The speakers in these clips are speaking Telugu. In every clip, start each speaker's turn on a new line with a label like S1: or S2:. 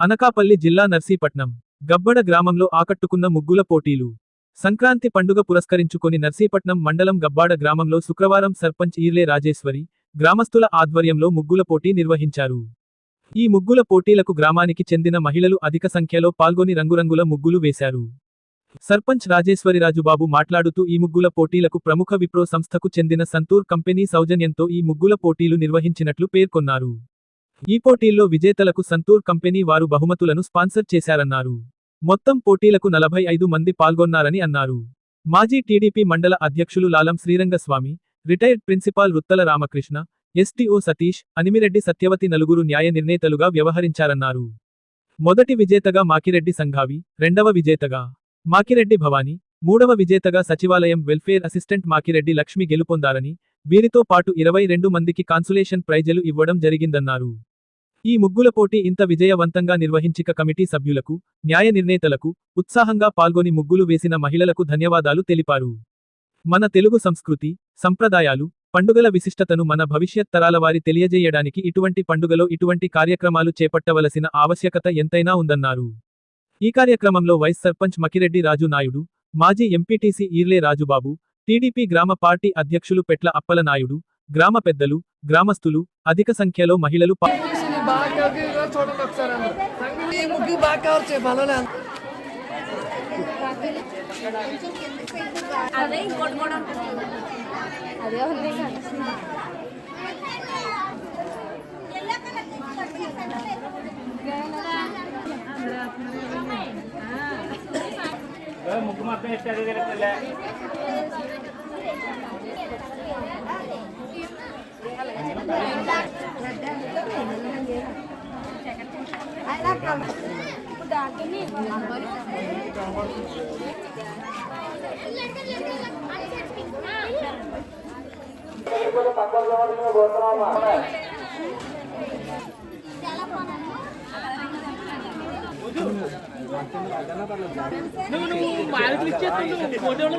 S1: అనకాపల్లి జిల్లా నర్సీపట్నం గబ్బడ గ్రామంలో ఆకట్టుకున్న ముగ్గుల పోటీలు. సంక్రాంతి పండుగ పురస్కరించుకొని నర్సీపట్నం మండలం గబ్బాడ గ్రామంలో శుక్రవారం సర్పంచ్ ఈర్లే రాజేశ్వరి గ్రామస్తుల ఆధ్వర్యంలో ముగ్గుల పోటీ నిర్వహించారు. ఈ ముగ్గుల పోటీలకు గ్రామానికి చెందిన మహిళలు అధిక సంఖ్యలో పాల్గొని రంగురంగుల ముగ్గులు వేశారు. సర్పంచ్ రాజేశ్వరి రాజుబాబు మాట్లాడుతూ ఈ ముగ్గుల పోటీలకు ప్రముఖ విప్రో సంస్థకు చెందిన సంతూర్ కంపెనీ సౌజన్యంతో ఈ ముగ్గుల పోటీలు నిర్వహించినట్లు పేర్కొన్నారు. ఈ పోటీల్లో విజేతలకు సంతూర్ కంపెనీ వారు బహుమతులను స్పాన్సర్ చేశారన్నారు. మొత్తం పోటీలకు నలభై ఐదు మంది పాల్గొన్నారని అన్నారు. మాజీ టీడీపీ మండల అధ్యక్షులు Lalam Srirangaswamy retired principal Ruttala Ramakrishna STO Satish Animireddy Satyavathi నలుగురు న్యాయ నిర్ణేతలుగా వ్యవహరించారన్నారు. మొదటి విజేతగా మాకిరెడ్డి సంఘావి రెండవ విజేతగా మాకిరెడ్డి భవాని మూడవ విజేతగా సచివాలయం వెల్ఫేర్ అసిస్టెంట్ మాకిరెడ్డి లక్ష్మి గెలుపొందారని వీరితో పాటు ఇరవై రెండు మందికి కాన్సులేషన్ ప్రైజులు ఇవ్వడం జరిగిందన్నారు. ఈ ముగ్గుల పోటీ ఇంత విజయవంతంగా నిర్వహించిక కమిటీ సభ్యులకు న్యాయ నిర్ణేతలకు ఉత్సాహంగా పాల్గొని ముగ్గులు వేసిన మహిళలకు ధన్యవాదాలు తెలిపారు. మన తెలుగు సంస్కృతి సంప్రదాయాలు పండుగల విశిష్టతను మన భవిష్యత్ తరాల వారి తెలియజేయడానికి ఇటువంటి పండుగలో ఇటువంటి కార్యక్రమాలు చేపట్టవలసిన ఆవశ్యకత ఎంతైనా ఉందన్నారు. ఈ కార్యక్రమంలో వైస్ సర్పంచ్ మకిరెడ్డి రాజు నాయుడు మాజీ ఎంపీటీసీ ఈర్లే రాజుబాబు టీడీపీ గ్రామ పార్టీ అధ్యక్షులు పెట్ల అప్పలనాయుడు గ్రామ పెద్దలు గ్రామస్తులు అధిక సంఖ్యలో మహిళలు
S2: సంగీని బాగా కలిగిగా చూడండి ఒకసారి అందరూ. ముగ్గు బాగా కవర్ చేయ బలలే
S3: అదే ఇంకోటి కూడా ఉంటుంది. అదే ఉంది
S4: ముగ్గు మొత్తం నువ్వు నువ్వు మార్కులు ఇచ్చేస్తావు ఫోటోలు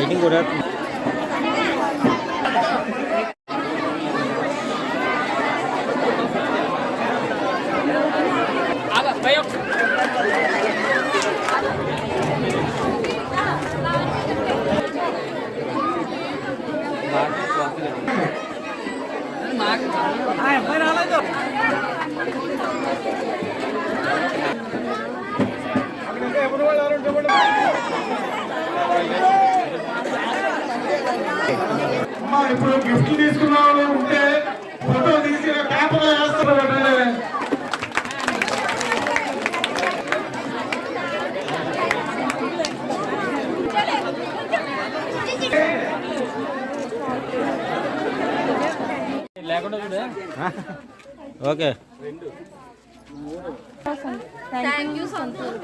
S5: Ini gue ఇప్పుడు గిఫ్ట్లు తీసుకున్న వాళ్ళు ఉంటే ఫోటో తీసి పేపర్లో వేస్తారు
S4: చూడే. ఓకే.
S3: థ్యాంక్ యూ సంతూర్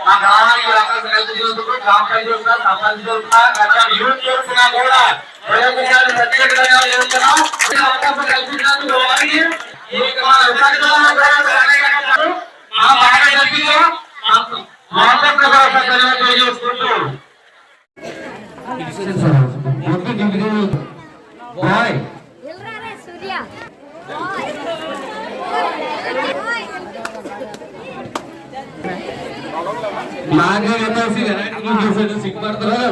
S5: మా గ్రామానికి వ్యాపారం కల్పించినందుకు గ్రామ పంచాయతీ సర్పంచ్ తరఫున గత యూత్ తరఫున కూడా ప్రయోజనాలు ప్రత్యేకంగా చేస్తున్నాం అవకాశం కల్పించినందుకు వారికి ఈ యొక్క మన విశాఖపట్నంలో కూడా సహాయకరంగా మా బాగా కల్పించాం మాతో కూడా తెలియజేసుకుంటూ బాయ్
S3: ఎల్రారే సూర్య
S5: నాకే చెప్పేసి వెరైటీ సిగ్గుపడతారు?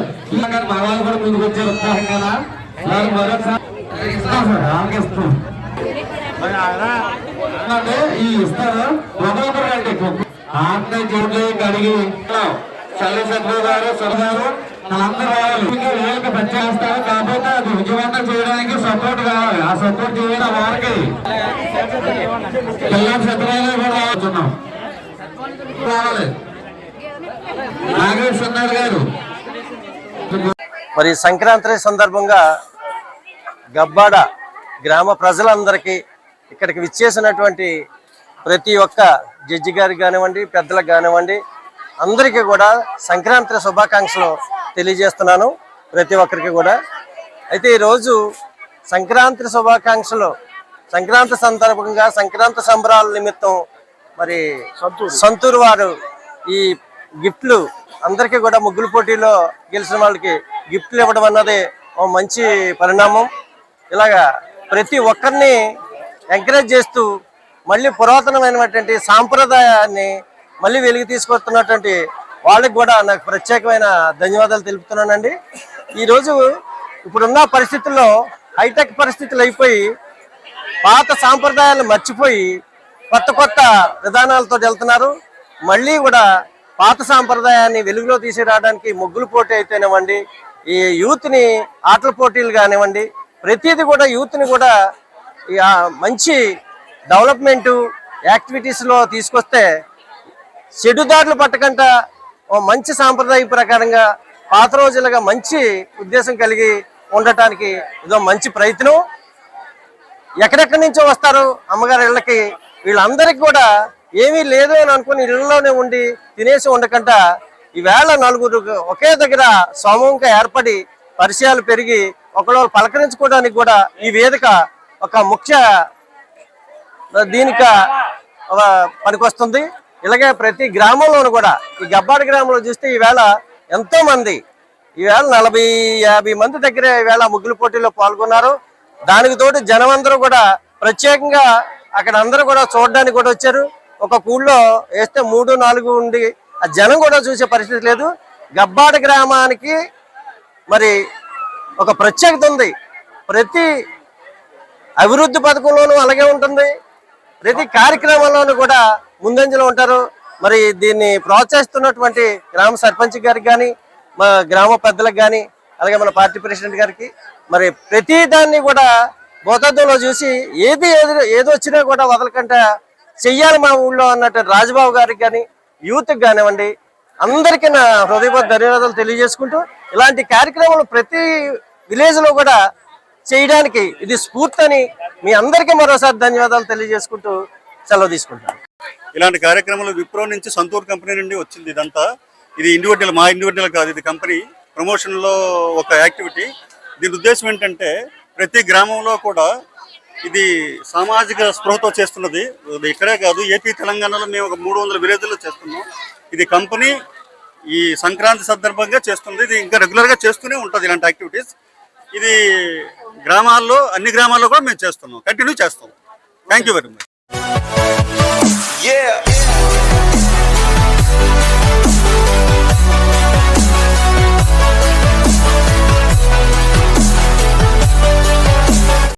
S5: మా వాళ్ళు కూడా ముందుకు వచ్చారు కదా? సార్ మరొకసారి ఈ ఇస్తారు? ఒకరికొకరండి ఆత్మ కడిగి చల్లి సత్రు గారు వీళ్ళకి పనిచేస్తారు కాకపోతే అది విజయవంతం చేయడానికి సపోర్ట్ కావాలి. ఆ సపోర్ట్ చేయడం వారికి. పిల్లల సత్రాలు కూడా రావచ్చున్నాం కావాలి నాగేశ్వరనాథ్ గారు.
S6: మరి సంక్రాంతి సందర్భంగా గబ్బాడ గ్రామ ప్రజలందరికీ ఇక్కడికి విచ్చేసినటువంటి ప్రతి ఒక్క జడ్జి గారికి కానివ్వండి పెద్దలకు కానివ్వండి అందరికీ కూడా సంక్రాంతి శుభాకాంక్షలు తెలియజేస్తున్నాను ప్రతి ఒక్కరికి కూడా. అయితే ఈరోజు సంక్రాంతి శుభాకాంక్షలు. సంక్రాంతి సందర్భంగా సంక్రాంతి సంబరాల నిమిత్తం మరి సంతూరు. వారు ఈ గిఫ్ట్లు అందరికీ కూడా ముగ్గులు పోటీలో గెలిచిన వాళ్ళకి గిఫ్ట్లు ఇవ్వడం అన్నది మంచి పరిణామం. ఇలాగా ప్రతి ఒక్కరిని ఎంకరేజ్ చేస్తూ మళ్ళీ పురాతనమైనటువంటి సాంప్రదాయాన్ని మళ్ళీ వెలికి తీసుకొస్తున్నటువంటి వాళ్ళకి కూడా నాకు ప్రత్యేకమైన ధన్యవాదాలు తెలుపుతున్నానండి. ఈరోజు ఇప్పుడున్న పరిస్థితుల్లో హైటెక్ పరిస్థితులు అయిపోయి పాత సాంప్రదాయాలు మర్చిపోయి కొత్త కొత్త విధానాలతో వెళ్తున్నారు. మళ్ళీ కూడా పాత సాంప్రదాయాన్ని వెలుగులో తీసుకురావడానికి ముగ్గులు పోటీ అయితేనేవ్వండి ఈ యూత్ని ఆటల పోటీలు కానివ్వండి ప్రతిదీ కూడా యూత్ని కూడా మంచి డెవలప్మెంటు యాక్టివిటీస్లో తీసుకొస్తే చెడుదారులు పట్టకుండా మంచి సాంప్రదాయ ప్రకారంగా పాత రోజులుగా మంచి ఉద్దేశం కలిగి ఉండటానికి ఇదో మంచి ప్రయత్నం. ఎక్కడెక్కడి నుంచో వస్తారు అమ్మగారి ఇళ్ళకి వీళ్ళందరికీ కూడా ఏమీ లేదు అని అనుకుని ఇళ్ళలోనే ఉండి తినేసి ఉండకుండా ఈవేళ నలుగురు ఒకే దగ్గర సమూహంగా ఏర్పడి పరిచయాలు పెరిగి ఒకళ్ళు పలకరించుకోవడానికి కూడా ఈ వేదిక ఒక ముఖ్య దీనిక పనికొస్తుంది. ఇలాగే ప్రతి గ్రామంలోనూ కూడా ఈ గబ్బాడి గ్రామంలో చూస్తే ఈవేళ ఎంతో మంది ఈవేళ నలభై యాభై మంది దగ్గర ఈవేళ ముగ్గులు పోటీలో పాల్గొన్నారు. దానికి తోటి జనం అందరూ కూడా ప్రత్యేకంగా అక్కడ అందరూ కూడా చూడడానికి కూడా వచ్చారు. ఒక కూళ్ళో వేస్తే మూడు నాలుగు ఉండి ఆ జనం కూడా చూసే పరిస్థితి లేదు. గబ్బాడి గ్రామానికి మరి ఒక ప్రత్యేకత ఉంది. ప్రతి అభివృద్ధి పథకంలోనూ అలాగే ఉంటుంది. ప్రతి కార్యక్రమంలోనూ కూడా ముందంజలో ఉంటారు. మరి దీన్ని ప్రోత్సహిస్తున్నటువంటి గ్రామ సర్పంచ్ గారికి కానీ మా గ్రామ పెద్దలకు కానీ అలాగే మన పార్టీ ప్రెసిడెంట్ గారికి మరి ప్రతి దాన్ని కూడా భూతత్వంలో చూసి ఏది ఏది ఏది వచ్చినా కూడా వదలకుండా చెయ్యాలి మా ఊళ్ళో అన్నట్టు రాజబాబు గారికి కానీ యూత్కి కానివ్వండి అందరికీ నా హృదయపూర్వక ధన్యవాదాలు తెలియజేసుకుంటూ ఇలాంటి కార్యక్రమాలు ప్రతి విలేజ్లో కూడా చేయడానికి ఇది స్ఫూర్తి అని మీ అందరికీ మరోసారి ధన్యవాదాలు తెలియజేసుకుంటూ సెలవు తీసుకుంటాను
S7: ఇలాంటి కార్యక్రమాలు విప్రో నుంచి సంతూర్ కంపెనీ నుండి వచ్చింది ఇదంతా. ఇది ఇండివిజువల్ మా ఇండివిజువల్ కాదు ఇది కంపెనీ ప్రమోషన్లో ఒక యాక్టివిటీ. దీని ఉద్దేశం ఏంటంటే ప్రతి గ్రామంలో కూడా ఇది సామాజిక స్పృహతో చేస్తున్నది. ఇక్కడే కాదు ఏపీ తెలంగాణలో మేము ఒక మూడు వందల విలేజ్లో చేస్తున్నాం. ఇది కంపెనీ ఈ సంక్రాంతి సందర్భంగా చేస్తుంది. ఇది ఇంకా రెగ్యులర్గా చేస్తూనే ఉంటుంది ఇలాంటి యాక్టివిటీస్ ఇది గ్రామాల్లో అన్ని గ్రామాల్లో కూడా మేము చేస్తున్నాం. కంటిన్యూ చేస్తాం. Thank you very much
S8: Yeah.